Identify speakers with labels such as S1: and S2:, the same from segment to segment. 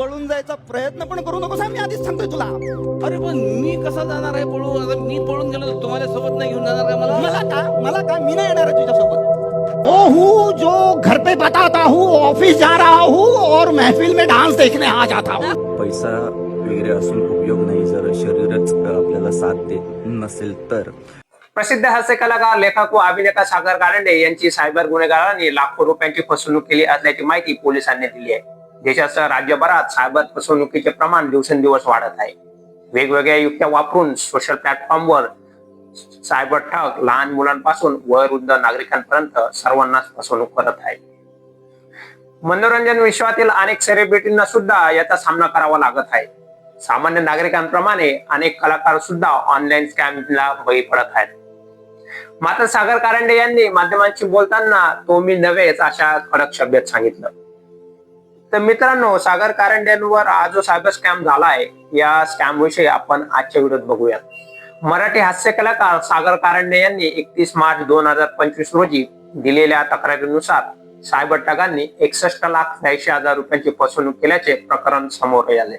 S1: पळून जायचा प्रयत्न पण करू नको मी आधीच सांगतोय तुला
S2: अरे पण मी कसा जाणार आहे पळून मी पळून गेलो तुम्हाला सोबत नाही घेऊन जाणार का मला
S1: मला का मला का मी नाही येणार आहे तुझ्या सोबत ओ हूँ जो घर पे बताता हूँ ऑफिस जा रहा हूँ और महफिल में डांस देखने आ जाता हूँ
S3: पैसा वगैरे असून उपयोग नाही जर शरीरच आपल्याला साथ देत नसेल तर
S4: प्रसिद्ध हास्य कलाकार लेखक व अभिनेता सागर गारंडे यांची सायबर गुन्हेगारांनी लाखो रुपयांची फसवणूक केली असल्याची माहिती पोलिसांनी दिली आहे देशासह राज्यभरात सायबर फसवणुकीचे प्रमाण दिवसेंदिवस वाढत आहे वेगवेगळ्या युक्त्या वापरून सोशल प्लॅटफॉर्मवर सायबर ठग लहान मुलांपासून वृद्ध नागरिकांपर्यंत सर्वांनाच फसवणूक करत आहे मनोरंजन विश्वातील अनेक सेलिब्रिटींना सुद्धा याचा सामना करावा लागत आहे सामान्य नागरिकांप्रमाणे अनेक कलाकार सुद्धा ऑनलाईन स्कॅमला बळी पडत आहेत मात्र सागर कारंडे यांनी माध्यमांशी बोलताना तो मी नव्हेच अशा कडक शब्दात सांगितलं तर मित्रांनो सागर कारंड्यांवर हा जो सायबर स्कॅम झाला आहे या स्कॅम विषयी आपण आजच्या विरोध बघूयात मराठी हास्य कलाकार सागर कारंडे यांनी एकतीस मार्च दोन हजार पंचवीस रोजी दिलेल्या तक्रारीनुसार सायबर टगांनी एकसष्ट लाख त्र्याऐंशी हजार रुपयांची फसवणूक केल्याचे प्रकरण समोर आले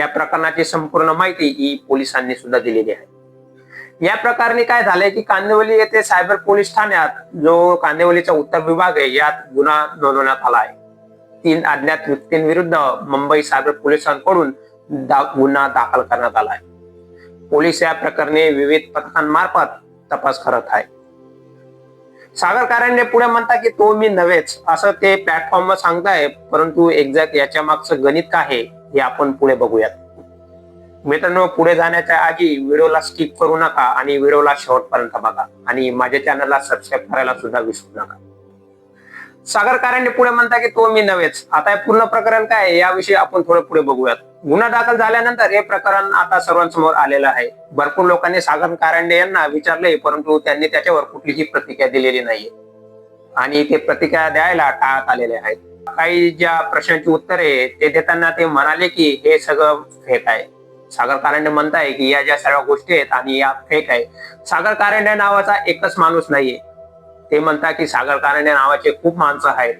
S4: या प्रकरणाची संपूर्ण माहिती ही पोलिसांनी सुद्धा दिलेली आहे या प्रकरणी काय झालंय की कांदिवली येथे सायबर पोलीस ठाण्यात जो कांदिवलीचा उत्तर विभाग आहे यात गुन्हा नोंदवण्यात आला आहे तीन अज्ञात व्यक्तींविरुद्ध मुंबई सायबर पोलिसांकडून गुन्हा दाखल करण्यात आला आहे पोलीस या प्रकरणी विविध पथकांमार्फत तपास करत आहे सागर पुढे म्हणता की तो मी नव्हेच असं ते प्लॅटफॉर्मवर सांगताय परंतु एक्झॅक्ट याच्या मागचं गणित काय आहे हे आपण पुढे बघूयात मित्रांनो पुढे जाण्याच्या आधी व्हिडिओला स्किप करू नका आणि व्हिडिओला शेवटपर्यंत बघा आणि माझ्या चॅनलला सबस्क्राईब करायला सुद्धा विसरू नका सागर पुढे म्हणता की तो मी नव्हेच आता हे पूर्ण प्रकरण काय याविषयी आपण थोडं पुढे बघूयात गुन्हा दाखल झाल्यानंतर हे प्रकरण आता सर्वांसमोर आलेलं आहे भरपूर लोकांनी सागर कारंडे यांना विचारले परंतु त्यांनी त्याच्यावर कुठलीही प्रतिक्रिया दिलेली नाहीये आणि ते प्रतिक्रिया द्यायला टाळत आलेले आहेत काही ज्या प्रश्नांची उत्तरे ते देताना ते म्हणाले की हे सगळं फेक आहे सागर कारांडे म्हणताय की या ज्या सर्व गोष्टी आहेत आणि या फेक आहे सागर कारांडे नावाचा एकच माणूस नाहीये ते म्हणतात की सागर कारंडे नावाचे खूप माणसं आहेत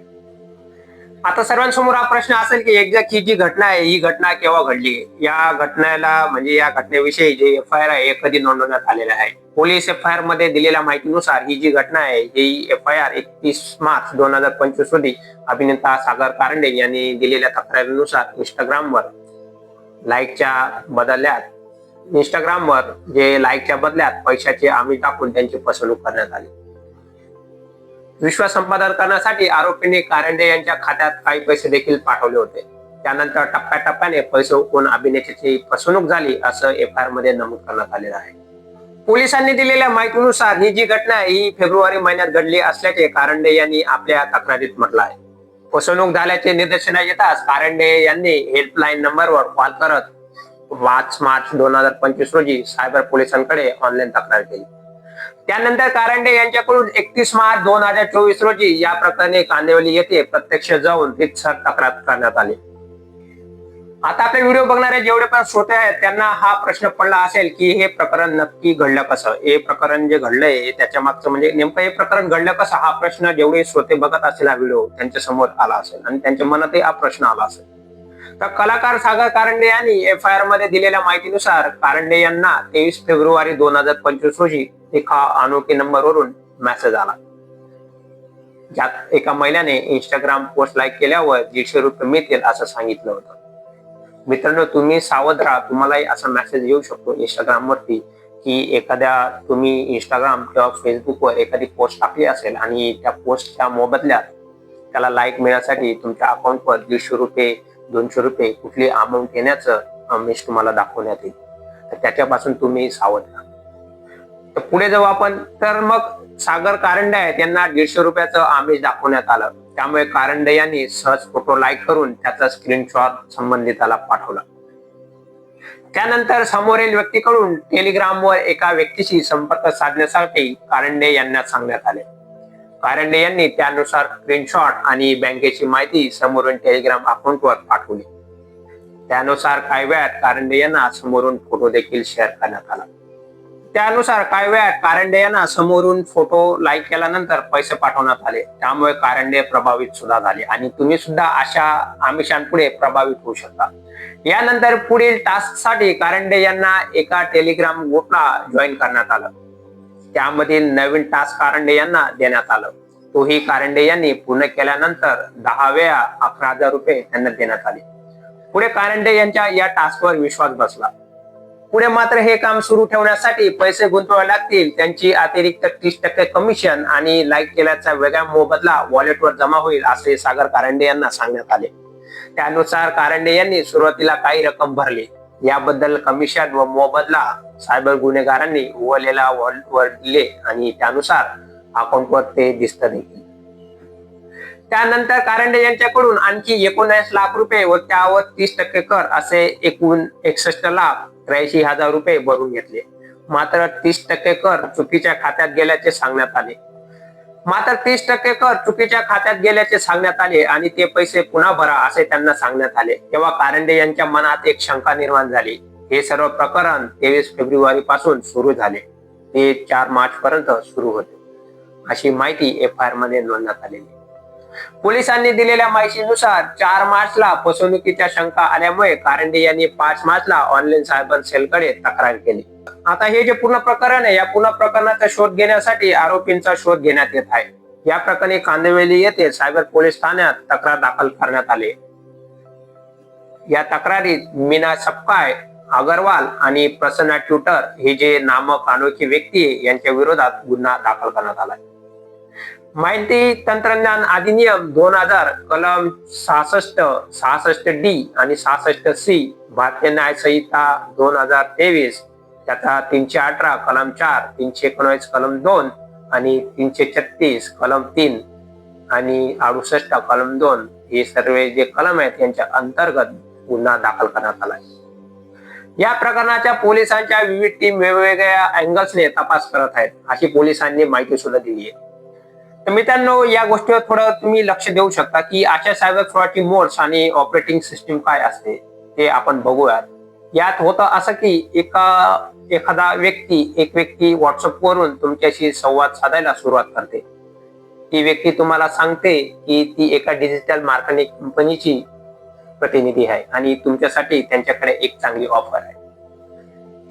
S4: आता सर्वांसमोर हा प्रश्न असेल की एक्झॅक्ट ही जी घटना आहे ही घटना केव्हा घडली या घटनेला म्हणजे या घटनेविषयी जे एफ आय आर आहे कधी नोंदवण्यात आलेले आहे पोलीस एफ आय आर मध्ये दिलेल्या माहितीनुसार ही जी घटना आहे ही एफ आय आर एकतीस मार्च दोन हजार पंचवीस रोजी अभिनेता सागर कारंडे यांनी दिलेल्या तक्रारीनुसार इंस्टाग्रामवर लाईकच्या बदल्यात इंस्टाग्रामवर जे लाईकच्या बदल्यात पैशाचे आम्ही टाकून त्यांची फसवणूक करण्यात आली विश्वास करण्यासाठी आरोपींनी कारंडे यांच्या खात्यात काही पैसे देखील पाठवले होते त्यानंतर टप्प्याटप्प्याने पैसे कोण अभिनेत्याची फसवणूक झाली असं एफ आय आर मध्ये नमूद करण्यात आलेलं आहे पोलिसांनी दिलेल्या माहितीनुसार ही जी घटना ही फेब्रुवारी महिन्यात घडली असल्याचे कारंडे यांनी आपल्या तक्रारीत म्हटलं आहे फसवणूक झाल्याचे निदर्शना येताच कारंडे यांनी हेल्पलाईन नंबरवर कॉल करत पाच मार्च दोन हजार पंचवीस रोजी सायबर पोलिसांकडे ऑनलाईन तक्रार केली त्यानंतर कारंडे यांच्याकडून एकतीस मार्च दोन हजार चोवीस रोजी या प्रकरणी कांदिवली येथे प्रत्यक्ष जाऊन रितसर तक्रार करण्यात आली आता आपले व्हिडिओ बघणारे जेवढे पण श्रोते आहेत त्यांना हा प्रश्न पडला असेल की हे प्रकरण नक्की घडलं कसं हे प्रकरण जे घडलंय त्याच्या मागचं म्हणजे नेमकं हे प्रकरण घडलं कसं हा प्रश्न जेवढे श्रोते बघत असेल हा व्हिडिओ त्यांच्या समोर आला असेल आणि त्यांच्या मनातही हा प्रश्न आला असेल तर कलाकार सागर कारंडे यांनी एफ आय आर मध्ये दिलेल्या माहितीनुसार कारंडे यांना तेवीस फेब्रुवारी दोन हजार पंचवीस रोजी एका अनोखी नंबरवरून मेसेज आला ज्यात एका महिलाने इंस्टाग्राम पोस्ट लाईक केल्यावर दीडशे रुपये मिळतील असं सांगितलं होतं मित्रांनो तुम्ही सावध राहा तुम्हालाही असा मेसेज येऊ शकतो इंस्टाग्राम वरती की एखाद्या तुम्ही इंस्टाग्राम किंवा फेसबुकवर एखादी पोस्ट टाकली असेल आणि त्या पोस्टच्या मोबदल्यात त्याला लाईक मिळण्यासाठी तुमच्या अकाउंटवर दीडशे रुपये दोनशे रुपये कुठली अमाऊंट येण्याचं आमिष तुम्हाला दाखवण्यात येईल तर त्याच्यापासून तुम्ही सावध राहा तर पुढे जाऊ आपण तर मग सागर कारंड आहेत त्यांना दीडशे रुपयाचं आमिष दाखवण्यात आलं त्यामुळे कारंडे यांनी सहज फोटो लाईक करून त्याचा स्क्रीनशॉट संबंधिताला पाठवला त्यानंतर समोरील व्यक्तीकडून टेलिग्रामवर एका व्यक्तीशी संपर्क साधण्यासाठी कारंडे यांना सांगण्यात आले कारंडे यांनी त्यानुसार स्क्रीनशॉट आणि बँकेची माहिती समोरून टेलिग्राम अकाउंटवर पाठवली त्यानुसार काय वेळात कारंडे यांना समोरून फोटो देखील शेअर करण्यात आला त्यानुसार काय वेळात कारंडे यांना समोरून फोटो लाईक केल्यानंतर पैसे पाठवण्यात आले त्यामुळे कारंडे प्रभावित सुद्धा झाले आणि तुम्ही सुद्धा अशा आमिषांपुढे प्रभावित होऊ शकता यानंतर पुढील टास्क साठी कारंडे यांना एका टेलिग्राम ग्रुपला जॉईन करण्यात आलं त्यामध्ये नवीन टास्क कारंडे यांना देण्यात आलं तोही कारंडे यांनी पूर्ण केल्यानंतर दहा वेळा अकरा हजार रुपये त्यांना देण्यात आले पुढे कारंडे यांच्या या टास्कवर विश्वास बसला पुढे मात्र हे काम सुरू ठेवण्यासाठी पैसे गुंतवावे लागतील त्यांची अतिरिक्त तीस टक्के कमिशन आणि लाईक केल्याचा वेगळा मोबदला वॉलेटवर जमा होईल असे सागर कारंडे यांना सांगण्यात आले त्यानुसार कारंडे यांनी सुरुवातीला काही रक्कम भरली याबद्दल कमिशन व मोबदला सायबर गुन्हेगारांनी उवलेला वरले आणि त्यानुसार अकाउंटवर ते दिसत देखील त्यानंतर कारंडे यांच्याकडून आणखी एकोणीस लाख रुपये व त्यावर तीस टक्के कर असे एकूण एकसष्ट लाख त्र्याऐंशी हजार रुपये भरून घेतले मात्र तीस टक्के कर चुकीच्या खात्यात गेल्याचे सांगण्यात आले मात्र तीस टक्के कर चुकीच्या खात्यात गेल्याचे सांगण्यात आले आणि ते पैसे पुन्हा भरा असे त्यांना सांगण्यात आले तेव्हा कारंडे यांच्या मनात एक शंका निर्माण झाली हे सर्व प्रकरण तेवीस फेब्रुवारी पासून सुरू झाले ते चार मार्च पर्यंत सुरू होते अशी माहिती एफ आय आर मध्ये नोंदण्यात आलेली पोलिसांनी दिलेल्या माहितीनुसार चार मार्चला फसवणुकीच्या शंका आल्यामुळे कारंडे यांनी पाच मार्चला ऑनलाईन सायबर सेलकडे तक्रार केली आता हे जे पूर्ण प्रकरण आहे या पूर्ण प्रकरणाचा शोध घेण्यासाठी आरोपींचा शोध घेण्यात येत आहे या प्रकरणी कांदिवली येथे सायबर पोलीस ठाण्यात तक्रार दाखल करण्यात आले या तक्रारीत मीना सपकाय अगरवाल आणि प्रसन्ना ट्युटर हे जे नामक अनोखी व्यक्ती यांच्या विरोधात गुन्हा दाखल करण्यात आला माहिती तंत्रज्ञान अधिनियम दोन हजार कलम सहासष्ट सहासष्ट डी आणि सहासष्ट सी भारतीय न्यायसंहिता दोन हजार तेवीस त्याचा तीनशे अठरा कलम चार तीनशे एकोणवीस कलम दोन आणि तीनशे छत्तीस कलम तीन आणि अडुसष्ट कलम दोन हे सर्व जे कलम आहेत यांच्या अंतर्गत गुन्हा दाखल करण्यात आला या प्रकरणाच्या पोलिसांच्या विविध टीम वेगवेगळ्या अँगल्सने तपास करत आहेत अशी पोलिसांनी माहिती सुद्धा दिली आहे तर मित्रांनो या गोष्टीवर थोडं तुम्ही लक्ष देऊ शकता की अशा सायबर फ्रॉडची मोड्स आणि ऑपरेटिंग सिस्टीम काय असते ते आपण बघूयात यात होतं असं की एका एखादा व्यक्ती एक व्यक्ती व्हॉट्सअप वरून तुमच्याशी संवाद साधायला सुरुवात करते ती व्यक्ती तुम्हाला सांगते की ती एका डिजिटल मार्केटिंग कंपनीची प्रतिनिधी आहे आणि तुमच्यासाठी त्यांच्याकडे एक चांगली ऑफर आहे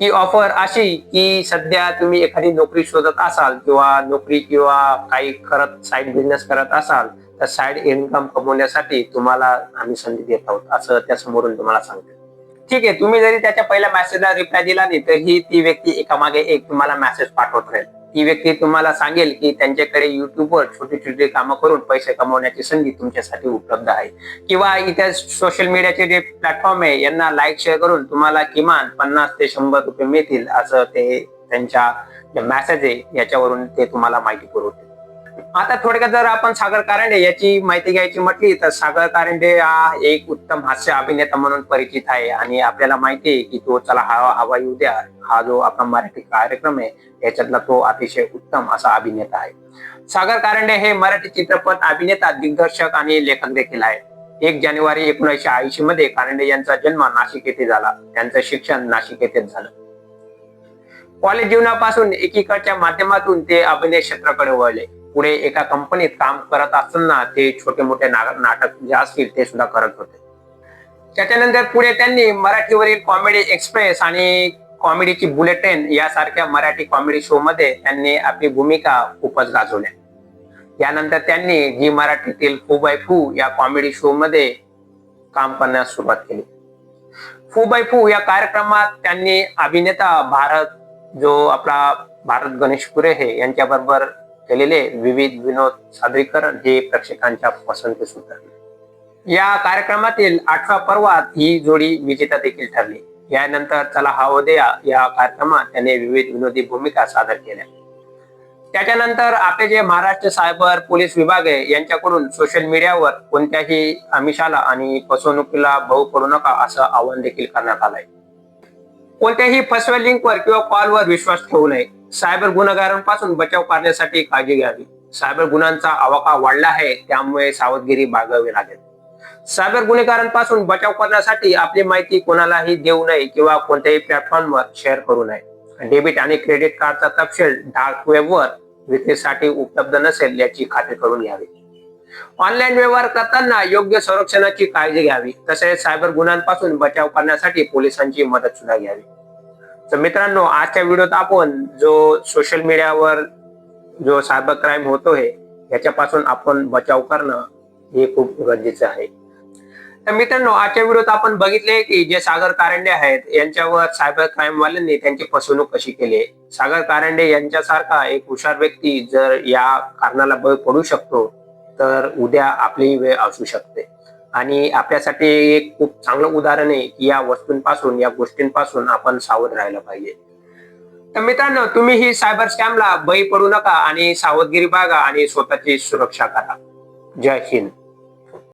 S4: की ऑफर अशी की सध्या तुम्ही एखादी नोकरी शोधत असाल किंवा नोकरी किंवा काही करत साईड बिझनेस करत असाल तर साईड इन्कम कमवण्यासाठी तुम्हाला आम्ही संधी देत आहोत असं त्या समोरून तुम्हाला सांगते ठीक आहे तुम्ही जरी त्याच्या पहिल्या मेसेजला रिप्लाय दिला नाही तरी ती व्यक्ती एकामागे एक तुम्हाला मेसेज पाठवत राहील ती व्यक्ती तुम्हाला सांगेल की त्यांच्याकडे युट्यूबवर छोटी छोटे कामं करून पैसे कमवण्याची संधी तुमच्यासाठी उपलब्ध आहे किंवा इथे सोशल मीडियाचे जे प्लॅटफॉर्म आहे यांना लाईक शेअर करून तुम्हाला किमान पन्नास ते शंभर रुपये मिळतील असं ते त्यांच्या जे मॅसेज आहे याच्यावरून ते तुम्हाला माहिती पुरवते आता थोडक्यात जर आपण सागर कारंडे याची माहिती घ्यायची म्हटली तर सागर कारंडे हा एक उत्तम हास्य अभिनेता म्हणून परिचित आहे आणि आपल्याला माहिती आहे की तो चला हवा हवा येऊ द्या हा जो आपला मराठी कार्यक्रम आहे याच्यातला तो अतिशय उत्तम असा अभिनेता आहे सागर कारंडे हे मराठी चित्रपट अभिनेता दिग्दर्शक आणि लेखक देखील आहेत एक जानेवारी एकोणीसशे ऐंशी मध्ये कारंडे यांचा जन्म नाशिक येथे झाला त्यांचं शिक्षण नाशिक येथे झालं कॉलेज जीवनापासून एकीकडच्या माध्यमातून ते अभिनय क्षेत्राकडे वळले पुढे एका कंपनीत काम करत असताना ते छोटे मोठे नाटक जे असतील ते सुद्धा करत होते त्याच्यानंतर पुढे त्यांनी मराठीवरील कॉमेडी एक्सप्रेस आणि कॉमेडीची बुलेटेन यासारख्या मराठी कॉमेडी शो मध्ये त्यांनी आपली भूमिका खूपच गाजवल्या यानंतर त्यांनी जी मराठीतील फू बाय फू या कॉमेडी शो मध्ये काम करण्यास सुरुवात केली फू बाय फू या कार्यक्रमात त्यांनी अभिनेता भारत जो आपला भारत गणेशपुरे हे यांच्या बरोबर केलेले विविध विनोद सादरीकरण हे प्रेक्षकांच्या पसंती सुद्धा या कार्यक्रमातील आठव्या पर्वात ही जोडी विजेता देखील ठरली यानंतर चला हा उदया या कार्यक्रमात त्याने विविध विनोदी भूमिका सादर केल्या त्याच्यानंतर आपले जे महाराष्ट्र सायबर पोलीस विभाग आहे यांच्याकडून सोशल मीडियावर कोणत्याही आमिषाला आणि फसवणुकीला भाऊ पडू नका असं आवाहन देखील करण्यात आलंय कोणत्याही लिंक लिंकवर किंवा कॉलवर विश्वास ठेवू नये सायबर गुन्हेगारांपासून बचाव करण्यासाठी काळजी घ्यावी सायबर गुन्ह्यांचा आवाका वाढला आहे त्यामुळे सावधगिरी बाळगावी लागेल सायबर गुन्हेगारांपासून बचाव करण्यासाठी आपली माहिती कोणालाही देऊ नये किंवा कोणत्याही प्लॅटफॉर्मवर शेअर करू नये डेबिट आणि क्रेडिट कार्डचा तपशील डार्क वेबवर विक्रीसाठी उपलब्ध नसेल याची खात्री करून घ्यावी ऑनलाईन व्यवहार करताना योग्य संरक्षणाची काळजी घ्यावी तसेच सायबर गुन्ह्यांपासून बचाव करण्यासाठी पोलिसांची मदत सुद्धा घ्यावी तर मित्रांनो आजच्या व्हिडिओत आपण जो सोशल मीडियावर जो सायबर क्राईम होतो आहे याच्यापासून आपण बचाव करणं हे खूप गरजेचं आहे तर मित्रांनो आजच्या विरोधात आपण बघितले की जे सागर कारंडे आहेत यांच्यावर सायबर क्राईम वाल्यांनी त्यांची फसवणूक कशी केली आहे सागर कारंडे यांच्यासारखा एक हुशार व्यक्ती जर या कारणाला बळ पडू शकतो तर उद्या आपली वेळ असू शकते आणि आपल्यासाठी एक खूप चांगलं उदाहरण आहे की या वस्तूंपासून या गोष्टींपासून आपण सावध राहायला पाहिजे तर मित्रांनो तुम्ही ही सायबर स्कॅमला बळी पडू नका आणि सावधगिरी बागा आणि स्वतःची सुरक्षा करा जय हिंद